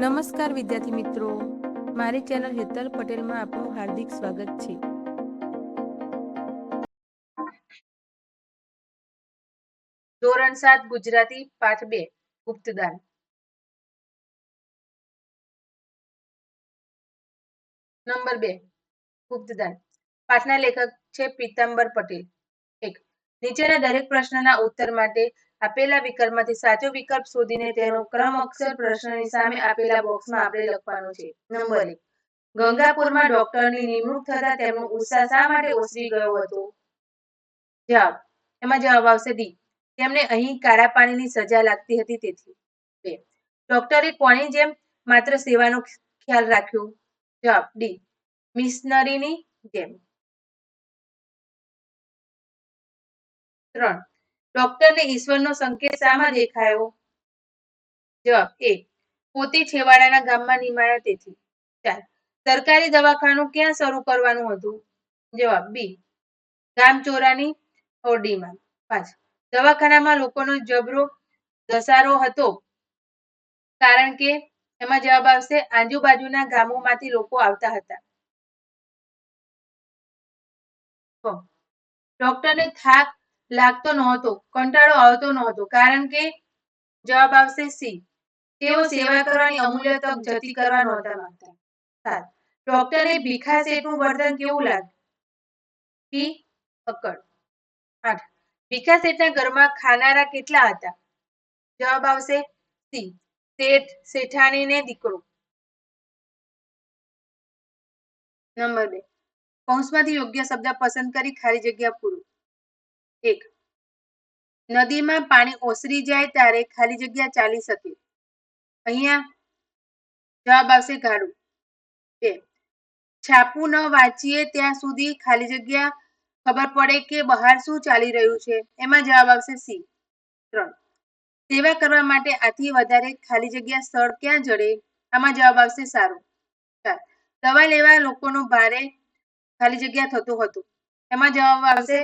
નમસ્કાર વિદ્યાર્થી મિત્રો. મારી ચેનલ હેતલ પટેલમાં આપનું હાર્દિક સ્વાગત છે. ધોરણ સાત, ગુજરાતી, પાઠ બે, ગુપ્તદાન. નંબર બે, ગુપ્તદાન. પાઠના લેખક છે પીતાંબર પટેલ. એક. નીચેના દરેક પ્રશ્નના ઉત્તર માટે આપેલા વિકલ્પમાંથી સાચો વિકલ્પ શોધીને તેનો ક્રમ અક્ષર પ્રશ્નની સામે આપેલા બોક્સમાં આપણે લખવાનો છે. નંબર એક. ગંગાપુરમાં ડોક્ટરની નિમણૂક થતા તેમનો ઉત્સાહ શા માટે ઓસરી ગયો હતો? જવાબ. એમાં જવાબ આવશે ડી. તેમને અહીં કાળા પાણીની સજા લાગતી હતી તેથી. બે. ડોક્ટરે કોની જેમ માત્ર સેવાનો ખ્યાલ રાખ્યો? જવાબ. ડી. મિશનરીની જેમ. ત્રણ. ડોક્ટરને ઈશ્વરનો સંકેત શામાં દેખાયો? જવાબ એ. પોતે છેવાડાના ગામમાં નિમાયા તેથી. ચાર સરકારી દવાખાનું ક્યાં શરૂ કરવાનું હતું? જવાબ બી. ગામચોરાની ઓરડીમાં. પાંચ. દવાખાનામાં લોકોનો જબરો ધસારો હતો. કારણ કે એમાં જવાબ આવશે, આજુબાજુના ગામોમાંથી લોકો આવતા હતા. ડોક્ટરને થાક લાગતો નહોતો, કંટાળો આવતો નહોતો, કારણ કે જવાબ આવશે સી. તેઓ સેવા કરવાની અમૂલ્ય તક જતી કરવા નહોતા માંગતા સાત. ડોક્ટરે ભીખા શેઠનું વર્તન કેવું લાગ્યું? પી અકડ આઠ. ભીખા શેઠના ઘરમાં ખાનારા કેટલા હતા? જવાબ આવશે સી. શેઠ શેઠાણીને દીકરો. નંબર બે. કૌંસમાંથી યોગ્ય શબ્દ પસંદ કરી ખાલી જગ્યા પૂરો. એક. નદીમાં પાણી ઓસરી જાય ત્યારે ખાલી જગ્યા ચાલી શકે અહીંયા જવાબ આવશે ગાડું બે. છાપું ન વાંચીએ ત્યાં સુધી ખાલી જગ્યા ખબર પડે કે બહાર શું ચાલી રહ્યું છે? એમાં જવાબ આવશે સી. ત્રણ. સેવા કરવા માટે આથી વધારે ખાલી જગ્યા સ્થળ ક્યાં જડે? આમાં જવાબ આવશે સારું. ચાર. દવા લેવા લોકોનું ભારે ખાલી જગ્યા થતું હતું. એમાં જવાબ આવશે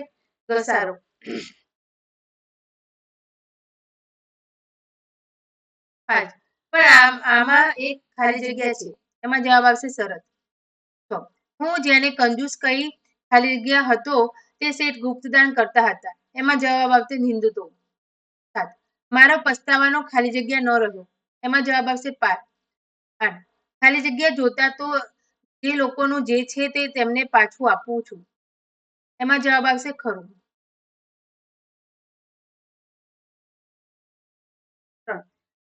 ઘસારો મારો પસ્તાવાનો ખાલી જગ્યા ન રહ્યો. એમાં જવાબ આવશે પાર. ખાલી જગ્યા જોતા તો જે લોકોનું જે છે તેમને પાછું આપવું છું. એમાં જવાબ આવશે ખરું.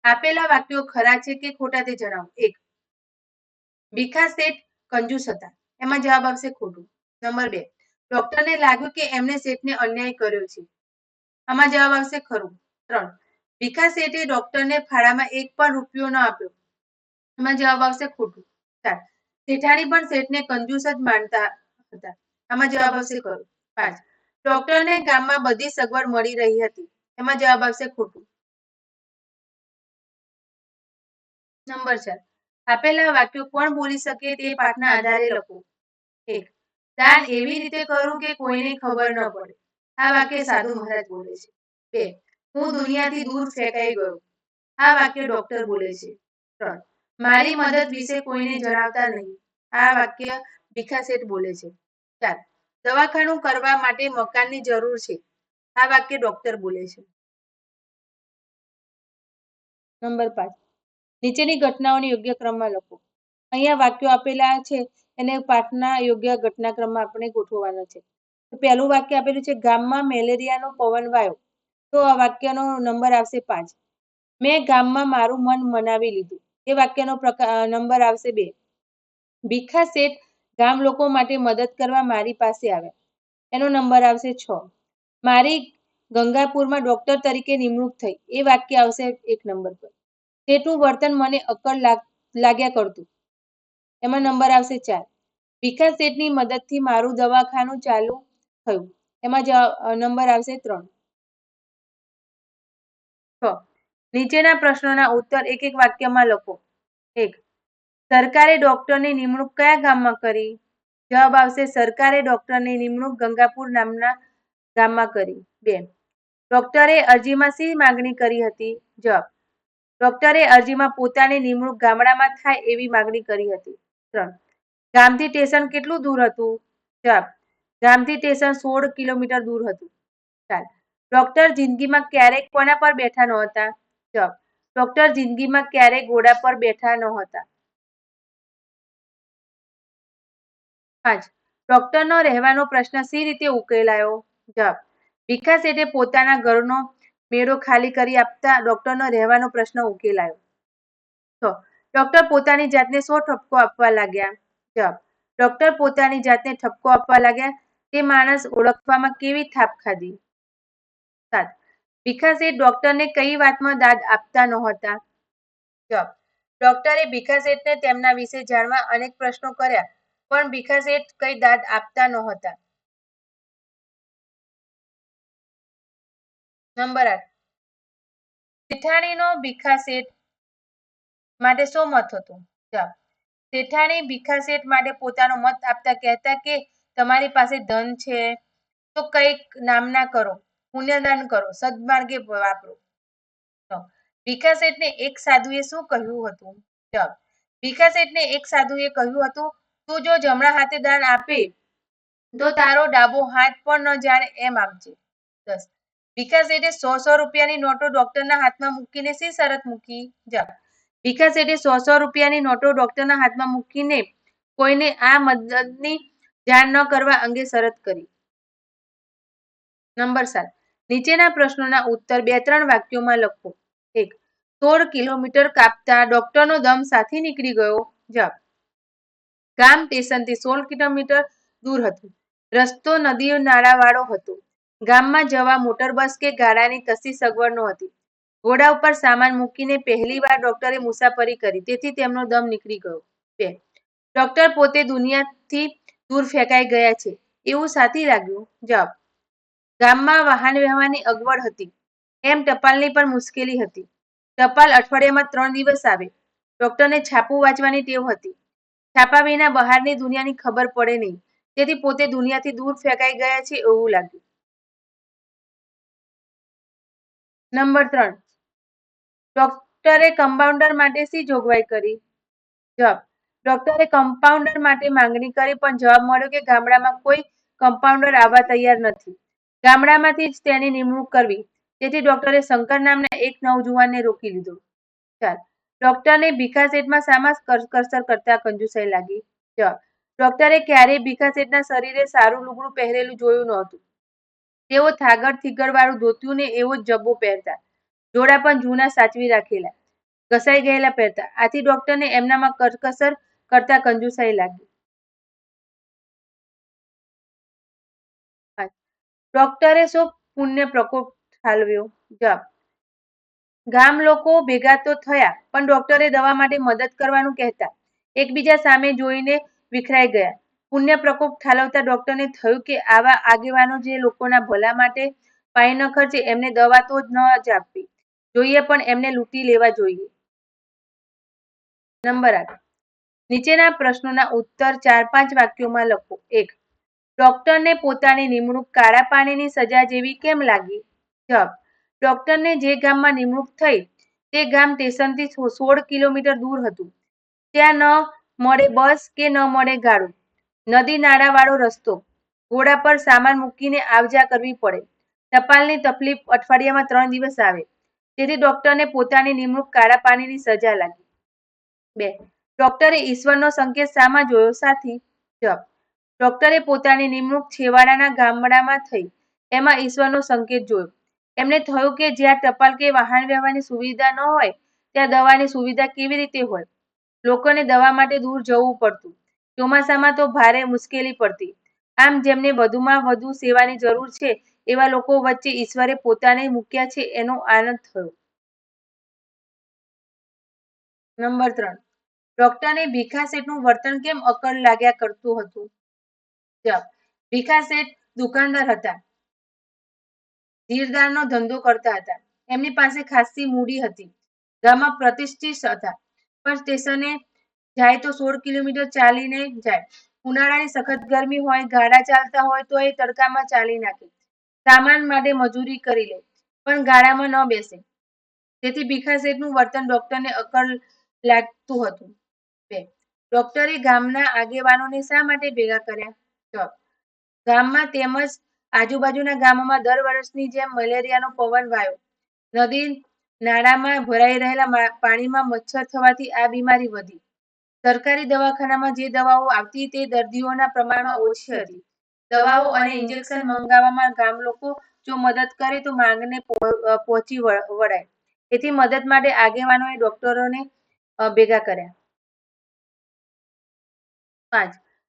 આપેલા વાક્યો ખરા છે કે ખોટા તે જણાવો. એક, ભીખા શેઠ કંજૂસ હતા. એમાં જવાબ આવશે ખોટું. નંબર બે, ડોક્ટરને લાગ્યું કે એમને શેઠને અન્યાય કર્યો છે. આમાં જવાબ આવશે ખરું. ત્રણ, ભીખા શેઠે ડોક્ટરને ફાળામાં એક પણ રૂપિયો ન આપ્યો. એમાં જવાબ આવશે ખોટું. ચાર, શેઠાણી પણ શેઠને કંજૂસ જ માનતા હતા. આમાં જવાબ આવશે ખરું. પાંચ, ડોક્ટરને ગામમાં બધી સગવડ મળી રહી હતી. એમાં જવાબ આવશે ખોટું. નંબર ચાર આપેલા વાક્યો કોણ બોલી શકે તે પાઠના આધારે લખો. એક, દાન એવી રીતે કરું કે કોઈને ખબર ન પડે. આ વાક્ય સાધુ મહારાજ બોલે છે. બે, હું દુનિયાથી દૂર ફેંકાઈ ગયો. આ વાક્ય ડોક્ટર બોલે છે. ત્રણ, મારી મદદ વિશે કોઈને જણાવતા નહીં. આ વાક્ય ભીખા શેઠ બોલે છે. ચાર, દવાખાનું કરવા માટે મકાનની જરૂર છે. આ વાક્ય ડોક્ટર બોલે છે. નંબર પાંચ નીચેની ઘટનાઓને યોગ્ય ક્રમમાં લખો. અહીંયા વાક્યો આપેલા છે, એને પાઠના યોગ્ય ઘટનાક્રમમાં આપણે ગોઠવવાના છે. પહેલું વાક્ય આપેલું છે, ગામમાં મેલેરિયાનો પવન વાયો. તો આ વાક્યનો નંબર આવશે પાંચ. મેં ગામમાં મારું મન મનાવી લીધું. એ વાક્યનો નંબર આવશે બે. ભીખા શેઠ ગામ લોકો માટે મદદ કરવા મારી પાસે આવ્યા. એનો નંબર આવશે છ. મારી ગંગાપુરમાં ડોક્ટર તરીકે નિમણૂક થઈ. એ વાક્ય આવશે એક નંબર પર. શેઠનું વર્તન મને અક્કડ લાગ્યા કરતું. એમાં નંબર આવશે ચાર. ભીખા શેઠની મદદથી મારું દવાખાનું ચાલુ થયું. એમાં નંબર આવશે ત્રણ. નીચેના પ્રશ્નોના ઉત્તર એક એક વાક્યમાં લખો. એક. સરકારે ડોક્ટરની નિમણૂક કયા ગામમાં કરી? જવાબ આવશે સરકારે ડોક્ટરની નિમણૂક ગંગાપુર નામના ગામમાં કરી. બે. ડોક્ટરે અરજીમાં શી માંગણી કરી હતી? જવાબ. ડોક્ટરે અરજીમાં પોતાની નિમણૂક ગામડામાં થાય એવી માગણી કરી હતી. ત્રણ. ગામથી સ્ટેશન કેટલું દૂર હતું? જવાબ ગામથી સ્ટેશન સોળ કિલોમીટર દૂર હતું. ચાર. ડોક્ટર જિંદગીમાં ક્યારેક કોના પર બેઠા નહોતા? જવાબ ડોક્ટર જિંદગીમાં ક્યારેય ઘોડા પર બેઠા નહોતા? પાંચ. ડોક્ટરનો રહેવાનો પ્રશ્ન સી રીતે ઉકેલાયો? જવાબ ભીખા શેઠે પોતાના ઘરનો મેળો ખાલી કરી આપતા ડોક્ટરનો રહેવાનો પ્રશ્ન ઉકેલાયો છ ડોક્ટર પોતાની જાતને સો ઠપકો આપવા લાગ્યા. જવાબ ડોક્ટર પોતાની જાતને ઠપકો આપવા લાગ્યા. તે માણસ ઓળખવામાં કેવી થાપ ખાધી? સાત ભીખા શેઠ ડોક્ટરને કઈ વાતમાં દાદ આપતા નહોતા? જવાબ ડોક્ટરે ભીખાસેઠને તેમના વિશે જાણવા અનેક પ્રશ્નો કર્યા, પણ ભીખાસેઠ કઈ દાદ આપતા નહોતા. નંબર આઠ. શેઠાણીનો ભીખા શેઠ માટે શું મત હતો? જવાબ. શેઠાણી ભીખા શેઠ માટે પોતાનો મત આપતા કહેતા કે તમારી પાસે ધન છે, તો કંઈક નામના કરો, પુણ્યદાન કરો, સદમાર્ગે વાપરો. ભીખા એક સાધુએ શું કહ્યું હતું? જવાબ. ભીખા એક સાધુએ કહ્યું હતું, તું જો જમણા હાથે દાન આપે, તો તારો ડાબો હાથ પણ ન જાણે એમ આપજે. દસ. ભીખા શેઠે સો સો રૂપિયાની નોટો ડોક્ટરના હાથમાં મૂકીને શી શરત મૂકી? જા ભીખા શેઠે સો સો રૂપિયાની નોટો ડોક્ટરના હાથમાં મૂકીને કોઈને આ મદદની જાણ ન કરવા અંગે શરત કરી. નંબર સાત. નીચેના પ્રશ્નોના ઉત્તર બે ત્રણ વાક્યોમાં લખો. એક. સોળ કિલોમીટર કાપતા ડોક્ટરનો દમ સાથે નીકળી ગયો. જવાબ ગામ સ્ટેશનથી સોળ કિલોમીટર દૂર હતું. રસ્તો નદી નાળાવાળો હતો. ગામમાં જવા મોટર બસ કે ગાડાની કશી સગવડ નહોતી. ઘોડા ઉપર સામાન મૂકીને પહેલી વાર ડોક્ટરે મુસાફરી કરી, તેથી તેમનો દમ નીકળી ગયો. બે. ડોક્ટર પોતે દુનિયાથી દૂર ફેંકાઈ ગયા છે. એવું સાથી લાગ્યું? જવાબ. ગામમાં વાહન વ્યવહારની અગવડ હતી. એમ ટપાલની પણ મુશ્કેલી હતી. ટપાલ અઠવાડિયામાં ત્રણ દિવસ આવે. ડોક્ટરને છાપું વાંચવાની ટેવ હતી. છાપા વિના બહારની દુનિયાની ખબર પડે નહીં. તેથી પોતે દુનિયાથી દૂર ફેંકાઈ ગયા છે એવું લાગ્યું. નંબર ત્રણ. ડોક્ટરે કમ્પાઉન્ડર માટે શી જોગવાઈ કરી? જવાબ. ડોક્ટરે કમ્પાઉન્ડર માટે માંગણી કરી પણ જવાબ મળ્યો કે ગામડામાં કોઈ કમ્પાઉન્ડર આવવા તૈયાર નથી. ગામડામાંથી જ તેની નિમણૂક કરવી. તેથી ડોક્ટરે શંકર નામના એક નવજુવાનને રોકી લીધો. ચાર ડોક્ટરને ભીખા શેઠમાં સામા કરસર કરતા કંજુસાઈ લાગી. જવાબ. ડોક્ટરે ક્યારેય ભીખા શેઠના શરીરે સારું લુગડું પહેરેલું જોયું નહોતું. તેઓ થાગડ થીગડ વાળું ધોતિયું ને એવો જ જબ્બો પહેરતા. જોડા પણ જૂના સાચવી રાખેલા. ઘસાઈ ગયેલા પહેરતા. આથી ડોક્ટરને એમનામાં કરકસર કરતા કંજુસાઈ લાગી. ડોક્ટરે શું પુણ્ય પ્રકોપ ઠાલવ્યો. જવાબ. ગામ લોકો ભેગા તો થયા, પણ ડોક્ટરે દવા માટે મદદ કરવાનું કહેતા. એકબીજા સામે જોઈને વિખરાઈ ગયા. પુણ્ય પ્રકોપ ઠાલવતા ડોક્ટરને થયું કે આવા આગેવાનો જે લોકોના ભલા માટે પાઈ ન ખર્ચે, એમને દવા તો જ ન જ આપવી. જોઈએ પણ એમને લૂંટી લેવા જોઈએ. નંબર આઠ. નીચેના પ્રશ્નોના ઉત્તર ચાર પાંચ વાક્યોમાં લખો. એક. ડોક્ટરને પોતાની નિમણૂક કાળા પાણીની સજા જેવી કેમ લાગી? જવાબ. ડોક્ટરને જે ગામમાં નિમણૂક થઈ, તે ગામ સ્ટેશનથી સોળ કિલોમીટર દૂર હતું. ત્યાં ન મળે બસ કે ન મળે ગાડું. નદી નાળાવાળો રસ્તો. ઘોડા પર સામાન મૂકીને આવજા કરવી પડે. ટપાલની તકલીફ અઠવાડિયામાં ત્રણ દિવસ આવે. તેથી ડોક્ટરને પોતાની નિમણૂક કાળા પાણીની સજા લાગી. બે, ડોક્ટરે ઈશ્વરનો સંકેત સામાં જોયો? સાથી જપ ડોક્ટરે પોતાની નિમણૂક છેવાડાના ગામડામાં થઈ. એમાં ઈશ્વરનો સંકેત જોયો. એમને થયું કે જ્યાં ટપાલ કે વાહન વ્યવહારની સુવિધા ન હોય, ત્યાં દવાની સુવિધા કેવી રીતે હોય? લોકોને દવા માટે દૂર જવું પડતું. ચોમાસામાં તો ભારે મુશ્કેલી પડતી. આમ જેમને વધુમાં વધુ સેવાની જરૂર છે, એવા લોકો વચ્ચે ઈશ્વરે પોતાને મૂક્યા છે એનો આનંદ થયો. નંબર ત્રણ. ડોક્ટરને ભીખા શેઠનું વર્તન કેમ અકળ લાગ્યા કરતું હતું? ભીખા શેઠ દુકાનદાર હતા. ધીરદારનો ધંધો કરતા હતા. એમની પાસે ખાસી મૂડી હતી. ગામમાં પ્રતિષ્ઠિત હતા. પણ સ્ટેશને જાય તો સોળ કિલોમીટર ચાલીને જાય. ઉનાળાની સખત ગરમી હોય, ગાડા ચાલતા હોય તો એ તડકામાં ચાલી નાખે. સામાન માટે મજૂરી કરી લે, પણ ગાડામાં ન બેસે. તેથી ભીખા શેઠનું વર્તન ડોક્ટરને અકળ લાગતું હતું. બે, ડોક્ટરે ગામના આગેવાનોને શા માટે ભેગા કર્યા? જવાબ ગામમાં તેમજ આજુબાજુના ગામોમાં દર વર્ષની જેમ મલેરિયાનો પવન વાયો. નદી, નાળામાં ભરાઈ રહેલા પાણીમાં મચ્છર થવાથી આ બીમારી વધી. સરકારી દવાખાનામાં જે દવાઓ આવતી તે દર્દીઓના પ્રમાણમાં ઓછી હતી. દવાઓ અને ઇન્જેક્શન મંગાવવામાં ગામ લોકો જો મદદ કરે તો માંગને પહોંચી વળાય. તેથી મદદ માટે આગેવાનોએ ડોક્ટરોને ભેગા કર્યા. પાંચ.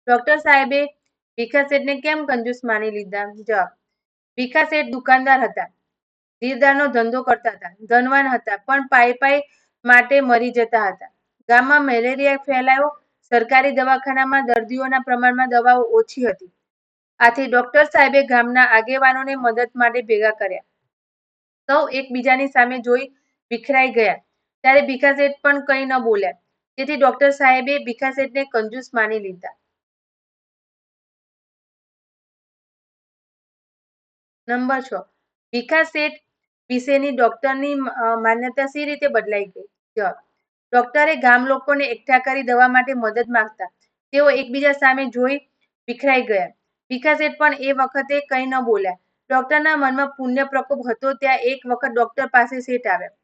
ડોક્ટર સાહેબે ભીખા શેઠને કેમ કંજૂસ માની લીધા? જવાબ. ભીખા શેઠ દુકાનદાર હતા. ધીરદારનો ધંધો કરતા હતા. ધનવાન હતા, પણ પાઈ પાઈ માટે મરી જતા હતા. ગામમાં મેલેરિયા ફેલાયો. સરકારી દવાખાનામાં દર્દીઓના પ્રમાણમાં દવાઓ ઓછી હતી. આથી ડોક્ટર સાહેબે ગામના આગેવાનોને મદદ માટે ભેગા કર્યા. સૌ એકબીજાની સામે જોઈ વિખરાઈ ગયા. ત્યારે ભીખાશેઠ પણ કંઈ ન બોલ્યા. તેથી ડોક્ટર સાહેબે ભીખા શેઠને કંજૂસ માની લીધા. નંબર છ. ભીખાસેઠ વિશેની ડોક્ટરની માન્યતા સી રીતે બદલાઈ ગઈ? જવાબ. ડોક્ટરે ગામ લોકોને એકઠા કરી દવા માટે મદદ માંગતા. તેઓ એકબીજા સામે જોઈ વિખરાઈ ગયા. ભીખા શેઠ પણ એ વખતે કંઈ ન બોલ્યા. ડોક્ટરના મનમાં પુણ્ય પ્રકોપ હતો, ત્યાં એક વખત ડોક્ટર પાસે શેઠ આવ્યા.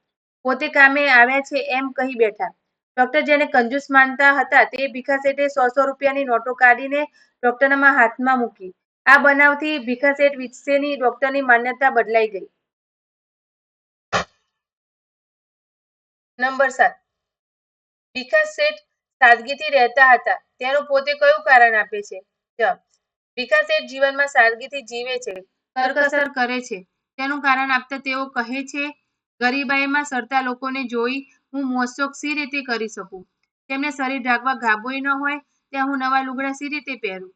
પોતે કામે આવ્યા છે એમ કહી બેઠા. ડોક્ટર જેને કંજૂસ માનતા હતા, તે ભીખા શેઠે સો સો રૂપિયાની નોટો કાઢીને ડોક્ટરના હાથમાં મૂકી. આ બનાવથી ભીખા શેઠ વિશેની ડોક્ટરની માન્યતા બદલાઈ ગઈ. નંબર સાત. ભીખા શેઠ સાદગીથી રહેતા હતા. તેનું પોતે કયું કારણ આપે છે? ભીખા શેઠ જીવનમાં સાદગીથી જીવે છે. કરકસર કરે છે. તેનું કારણ આપતા તેઓ કહે છે, ગરીબાઈમાં સરતા લોકોને જોઈ હું મોજશોખ સી રીતે કરી શકું? તેમને શરીર ઢાંકવા ગાબોય ન હોય, ત્યાં હું નવા લુગડા સી રીતે પહેરું?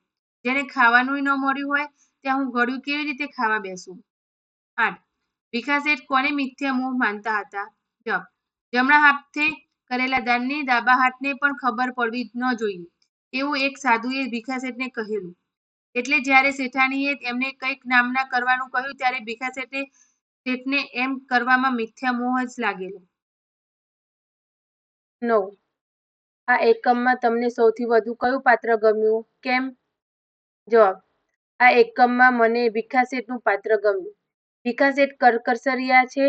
જેને ખાવાનું ન મળ્યું હોય, ત્યાં હું ગળ્યું કેવી રીતે ખાવા બેસું? આઠ. ભીખા શેઠ કોને મિથ્યા મોહ માનતા હતા? જમણા હાથે કરેલા દાનની ડાબા હાથને પણ ખબર પડવી ન જોઈએ એવું એક સાધુએ ભીખા કહેલું. એટલે જ્યારે શેઠાણીએ એમને કંઈક નામના કરવાનું કહ્યું, ત્યારે ભીખા શેઠે શેઠને એમ કરવામાં મિથ્યા મોહ જ લાગેલો. નવ. આ એકમમાં તમને સૌથી વધુ કયું પાત્ર ગમ્યું? કેમ? જવાબ. આ એકમમાં મને ભીખા શેઠનું પાત્ર ગમ્યું. ભીખા શેઠ કરકસરિયા છે,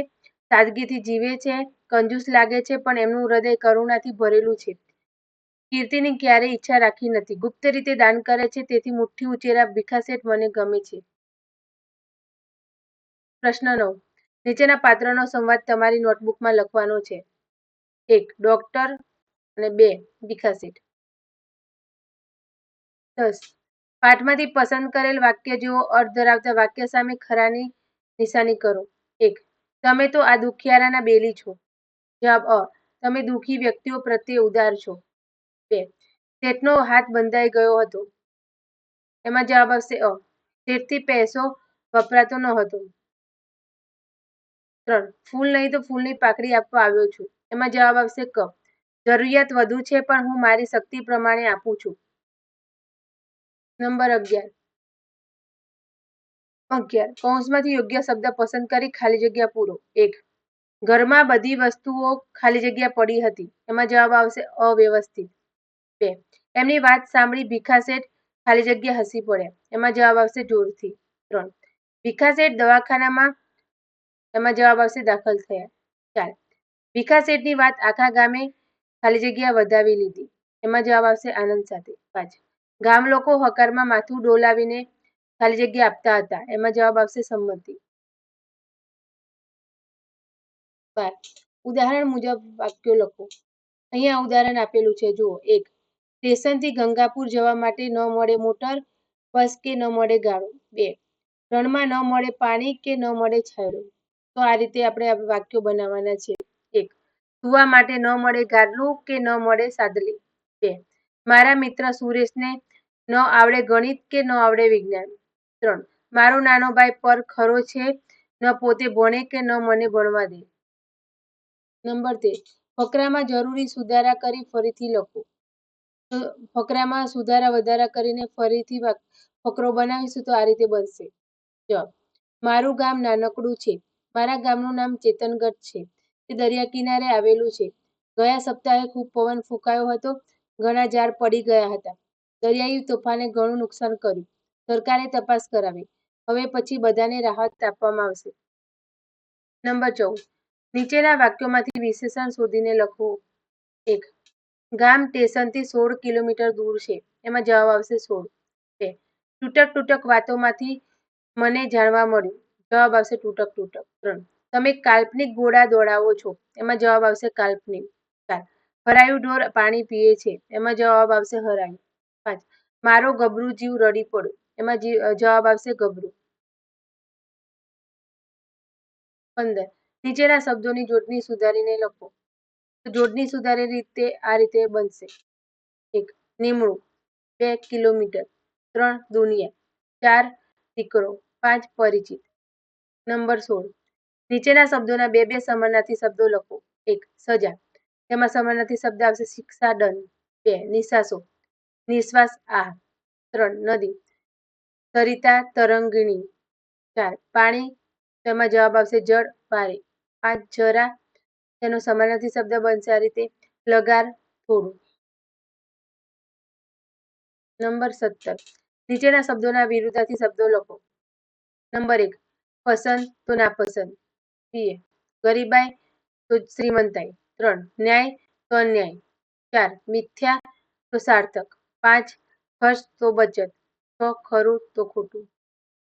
સાદગીથી જીવે છે કંજૂસ લાગે છે, પણ એમનું હૃદય કરુણાથી ભરેલું છે. કીર્તિની ક્યારેય ઈચ્છા રાખી નથી. ગુપ્ત રીતે દાન કરે છે, તેથી મુઠ્ઠી ઉચેરા ભીખાસેઠ મને ગમે છે. પ્રશ્ન નવ. નીચેના પાત્રનો સંવાદ તમારી નોટબુકમાં લખવાનો છે. એક, ડોક્ટર અને બે ભીખાશેઠ દસ. પાઠમાંથી પસંદ કરેલ વાક્ય જેવો અર્થ ધરાવતા વાક્ય સામે ખરાની નિશાની કરો. એક, તમે તો આ દુખિયારાના બેલી છો. જવાબ અ. તમે દુઃખી વ્યક્તિઓ પ્રત્યે ઉદાર છો. બે. શેઠનો હાથ બંધાઈ ગયો હતો. એમાં જવાબ આવશે અ. શેઠથી પૈસો વપરાતો ન હતો. ત્રણ. ફૂલ નહીં તો ફૂલની પાકડી આપવા આવ્યો છું. એમાં જવાબ આવશે ક. જરૂરિયાત વધુ છે પણ હું મારી શક્તિ પ્રમાણે આપું છું. નંબર અગિયાર. અગિયાર. કૌંસમાંથી યોગ્ય શબ્દ પસંદ કરી ખાલી જગ્યા પૂરો. એક. ઘરમાં બધી વસ્તુઓ ખાલી જગ્યા પડી હતી. એમાં જવાબ આવશે અવ્યવસ્થિત. બે. એમની વાત સાંભળી ભીખા ખાલી જગ્યા હસી પડ્યા. એમાં જવાબ આવશે જોરથી. ત્રણ. ભીખા દવાખાનામાં એમાં જવાબ આવશે દાખલ થયા. ચાર. ભીખા વાત આખા ગામે ખાલી જગ્યા વધાવી લીધી. એમાં જવાબ આવશે આનંદ સાથે. પાંચ. ગામ લોકો હકારમાં માથું ડોલાવીને ખાલી જગ્યા આપતા હતા. એમાં જવાબ આવશે સંમતિ. બાર. ઉદાહરણ મુજબ વાક્યો લખો. અહીંયા ઉદાહરણ આપેલું છે, જુઓ, એક. સ્ટેશનથી ગંગાપુર જવા માટે ન મળે મોટર, બસ કે ન મળે ગાળો બે. રણમાં ન મળે પાણી કે ન મળે છાંયડો. તો આ રીતે આપણે વાક્યો બનાવવાના છે. એક. સુવા માટે ન મળે ગાદલું કે ન મળે સાદલી. બે. મારા મિત્ર સુરેશને ન આવડે ગણિત કે ન આવડે વિજ્ઞાન. ત્રણ. મારો નાનો ભાઈ પર ખરો છે, ન પોતે ભણે કે ન મને ભણવા દે. નંબર તેર ફકરામાં જરૂરી સુધારા કરી ફરીથી લખો. ફકરામાં સુધારા વધારા કરીને ફરીથી ફકરો બનાવીશું તો આ રીતે બનશે. મારું ગામ નાનકડું છે. મારા ગામનું નામ ચેતનગઢ છે. તે દરિયા કિનારે આવેલું છે. ગયા સપ્તાહે ખૂબ પવન ફૂંકાયો હતો. ઘણા ઝાડ પડી ગયા હતા. દરિયાઈ તોફાને ઘણું નુકસાન કર્યું. સરકારે તપાસ કરાવી. હવે પછી બધાને રાહત આપવામાં આવશે. નંબર ચૌદ નીચેના વાક્યોમાંથી વિશેષણ શોધીને લખવું એક, ગામ સ્ટેશનથી સોળ કિલોમીટર દૂર છે. એમાં જવાબ આવશે સોળ. બે, તૂટક તૂટક વાતોમાંથી મને જાણવા મળ્યું. જવાબ આવશે તૂટક તૂટક. ત્રણ, તમે કાલ્પનિક ગોળા દોડાવો છો. એમાં જવાબ આવશે કાલ્પનિક. ચાર હરાયું ઢોર પાણી પીએ છે. એમાં જવાબ આવશે હરાયું. પાંચ, મારો ગભરું જીવ રડી પડ્યો. એમાં જવાબ આવશે ગભરું. પંદર નીચેના શબ્દોની જોડણી સુધારીને લખો. જોડણી સુધારી રીતે આ રીતે બનશે. એક, નિમણૂક. બે, કિલોમીટર. ત્રણ, દુનિયા. ચાર, દીકરો. પાંચ, પરિચિત. નંબર સોળ. નીચેના શબ્દોના બે બે સમાનાર્થી શબ્દો લખો. એક, સજા. તેમાં સમાનાર્થી શબ્દ આવશે શિક્ષા દંડ. બે, નિશાસો. નિશ્વાસ આ ત્રણ, નદી. સરિતા તરંગિણી. ચાર, પાણી. તેમાં જવાબ આવશે જળ પારે પાંચ જરા તેનો સમાનાર્થી શબ્દ બનશે આ રીતે. લગાર થોડું. નંબર સત્તર. નીચેના શબ્દોના વિરુદ્ધાર્થી શબ્દો લખો. નંબર એક. પસંદ તો નાપસંદ. બે. ગરીબાઈ તો શ્રીમંતાઈ. ત્રણ. ન્યાય તો અન્યાય. ચાર. મિથ્યા તો સાર્થક. પાંચ. ખર્ચ તો બચત. છ. ખરું તો ખોટું.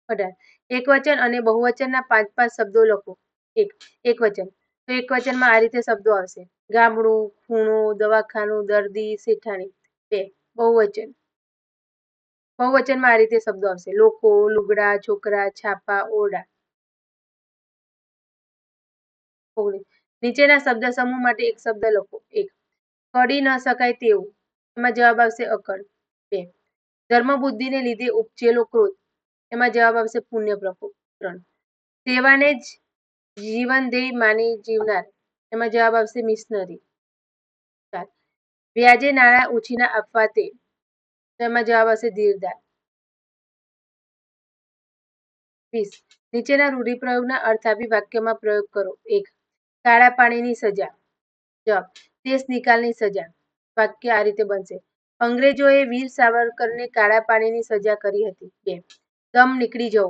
અઢાર. એકવચન અને બહુવચનના પાંચ પાંચ શબ્દો લખો. એક એકવચન તો એકવચનમાં આ રીતે શબ્દો આવશે. ગામડું, ખૂણું, દવાખાનું, દર્દી, શેઠાણી. બે, બહુવચન. બહુવચનમાં આ રીતે શબ્દો આવશે. લોકો, લુગડા, છોકરા, છાપા, ઓરડા. નીચેના શબ્દ સમૂહ માટે એક શબ્દ લખો. એક. કડી ન શકાય તેવું. એમાં જવાબ આવશે અકળ. બે. ધર્મબુદ્ધિને લીધે ઉપજેલો ક્રોધ. એમાં જવાબ આવશે પુણ્ય પ્રકોપ. ત્રણ. સેવાને જ જીવન ધ્યેય માની જીવનાર. એમાં જવાબ આવશે મિશનરી. વ્યાજે નાણાં ઉછીના આપવા તે. એમાં જવાબ આવશે ધીરદાર વીસ. નીચેના રૂઢિપ્રયોગના અર્થ વાક્યમાં પ્રયોગ કરો. એક. કાળા પાણીની સજા. જવાબ. દેશ નિકાલની સજા. વાક્ય આ રીતે બનશે. અંગ્રેજોએ વીર સાવરકરને કાળા પાણીની સજા કરી હતી. બે. દમ નીકળી જવો.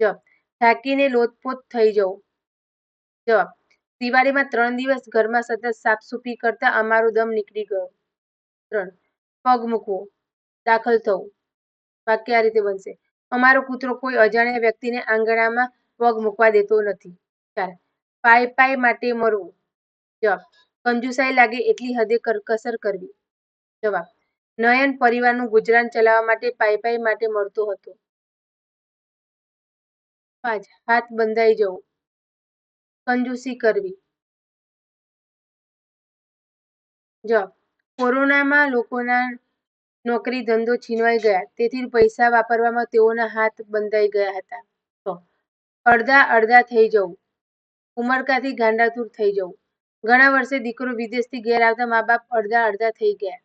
જવાબ. થાકીને લોથપોથ થઈ જવું. જવાબ દિવાળીમાં ત્રણ દિવસ ઘરમાં સતત સાફસૂફી કરતા અમારો દમ નીકળી ગયો. ત્રણ. પગ મૂકવો. દાખલ થવું. વાક્ય આ રીતે બનશે. અમારો કૂતરો કોઈ અજાણ્યા વ્યક્તિને આંગણામાં પગ મૂકવા દેતો નથી. ચાર. પાય પાય માટે મરવું. જવાબ. કંજુસાઈ લાગે એટલી હદે કરકસર કરવી. જવાબ. નયન પરિવારનું ગુજરાન ચલાવવા માટે પાય પાય માટે મળતો હતો. પાંચ. હાથ બંધાઈ જવું. કંજૂસી કરવી. જ. કોરોનામાં લોકોના નોકરી ધંધો છીનવાઈ ગયા, તેથી પૈસા વાપરવામાં તેઓના હાથ બંધાઈ ગયા હતા. અડધા અડધા થઈ જવું. ઉમરકાથી ગાંડાતુર થઈ જવું. ઘણા વર્ષે દીકરો વિદેશથી ઘેર આવતા મા બાપ અડધા અડધા થઈ ગયા.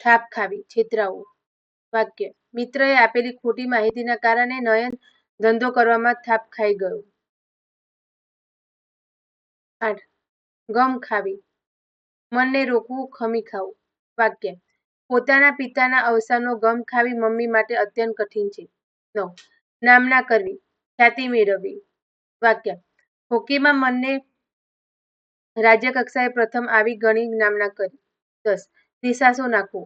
થાપ ખાવી, છેતરાવું. વાક્ય. મિત્રએ આપેલી ખોટી માહિતીના કારણે નયન ધંધો કરવામાં થાપ ખાઈ ગયો. આઠ ગમ ખાવી, મનને રોકવું, ખમી ખાવું. વાક્ય, પોતાના પિતાના અવસાનનો ગમ ખાવી મમ્મી માટે અત્યંત કઠિન છે. નવ, નામના કરવી, ખ્યાતિ મેળવવી. વાક્ય, હોકીમાં મનને રાજ્ય કક્ષાએ પ્રથમ આવી ઘણી નામના કરી. દસ નિશાસો નાખવો,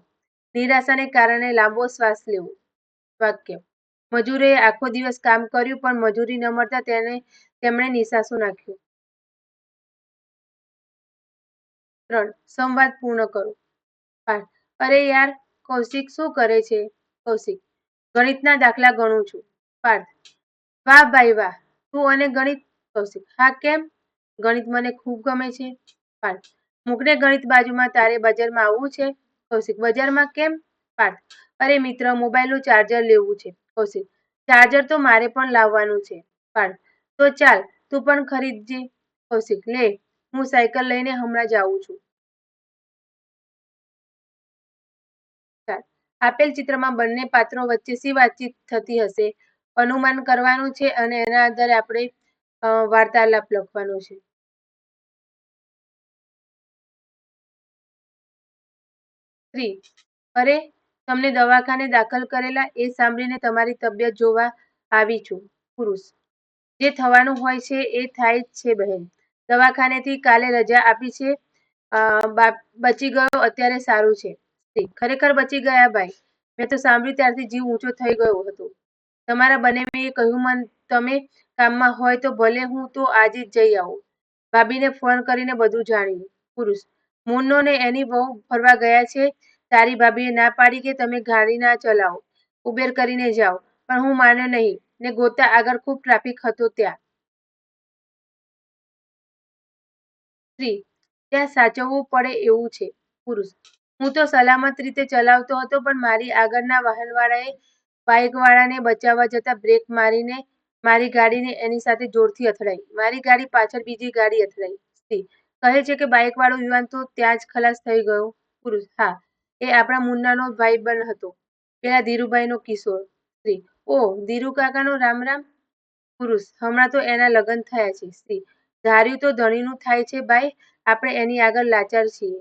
નિરાશાને કારણે લાંબો શ્વાસ લેવો. વાક્ય મજૂરે આખો દિવસ કામ કર્યું પણ મજૂરી ન મળતા તેને તેમણે નિશાસો નાખ્યો. ત્રણ. સંવાદ પૂર્ણ કરો. પાંચ. અરે યાર, કૌશિક શું કરે છે? કૌશિક, ગણિતના દાખલા ગણું છું. પાર્થ વાહ ભાઈ વાહ, તું અને ગણિત, કૌશિક, હા કેમ? ગણિત મને ખૂબ ગમે છે. પાર્થ મૂકને ગણિત બાજુમાં તારે બજારમાં આવવું છે? કૌશિક, બજારમાં કેમ? પાર્થ અરે મિત્ર, મોબાઈલનું ચાર્જર લેવું છે. કૌશિક, ચાર્જર તો મારે પણ લાવવાનું છે. પાર્થ તો ચાલ, તું પણ ખરીદજે. કૌશિક, લે. હું સાયકલ લઈને હમણાં જ છું. આપેલ ચિત્રમાં બંને પાત્રો વચ્ચે શી વાતચીત થતી હશે? અનુમાન કરવાનું છે અને એના આધારે આપણે વાર્તાલાપ લખવાનો છે. અરે, તમને દવાખાને દાખલ કરેલા એ સાંભળીને તમારી તબિયત જોવા આવી છું, પુરુષ. જે થવાનું હોય છે એ થાય જ છે બહેન. દવાખાનેથી કાલે રજા આપી છે. બચી ગયો, અત્યારે સારું છે. ખરેખર બચી ગયા ભાઈ. મેં તો સાંભળ્યું ત્યારથી જીવ ઊંચો થઈ ગયો હતો. તમારા બંને મેં કહ્યું, મન તમે કામમાં હોય તો ભલે હું તો આજે જ જઈ આવું. ભાભીને ફોન કરીને બધું જાણ્યું. પુરુષ, મુન્નો ને એની બહુ ફરવા ગયા છે. તારી ભાભીએ ના પાડી કે તમે ગાડી ના ચલાવો. ઉબેર કરીને જાઓ. પણ હું માન્યો નહીં. ને ગોતા આગળ ખૂબ ટ્રાફિક હતો ત્યાં. સ્ત્રી ત્યાં સાચવવું પડે એવું છે. પુરુષ. હું તો સલામત રીતે ચલાવતો હતો, પણ મારી આગળના વાહનવાળાએ બાઇકવાળાને બચાવવા જતાં બ્રેક મારીને મારી ગાડીને એની સાથે જોરથી અથડાઈ. મારી ગાડી પાછળ બીજી ગાડી અથડાઈ. સ્ત્રી. કહે છે કે બાઇકવાળો યુવાન તો ત્યાં જ ખલાસ થઈ ગયો. પુરુષ. હા, એ આપણા મુન્નાનો ભાઈબંધ હતો. પેલા ધીરુભાઈનો કિશોર. સ્ત્રી. ઓ ધીરુ કાકાનો રામ રામ? પુરુષ. હમણાં તો એના લગ્ન થયા છે. સ્ત્રી. ધાર્યું તો ધણીનું થાય છે ભાઈ આપણે એની આગળ લાચાર છીએ.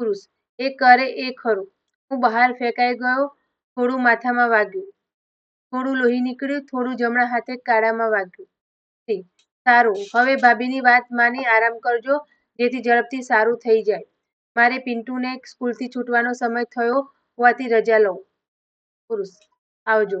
પુરુષ, એ કરે એ ખરું. હું બહાર ફેંકાઈ ગયો, થોડું માથામાં વાગ્યું. થોડું લોહી નીકળ્યું, થોડું જમણા હાથે કાળામાં વાગ્યું. સારું, હવે ભાભીની વાત માની આરામ કરજો, જેથી ઝડપથી સારું થઈ જાય. મારે પિન્ટુને સ્કૂલથી છૂટવાનો સમય થયો હોવાથી રજા લઉં. પુરુષ, આવજો.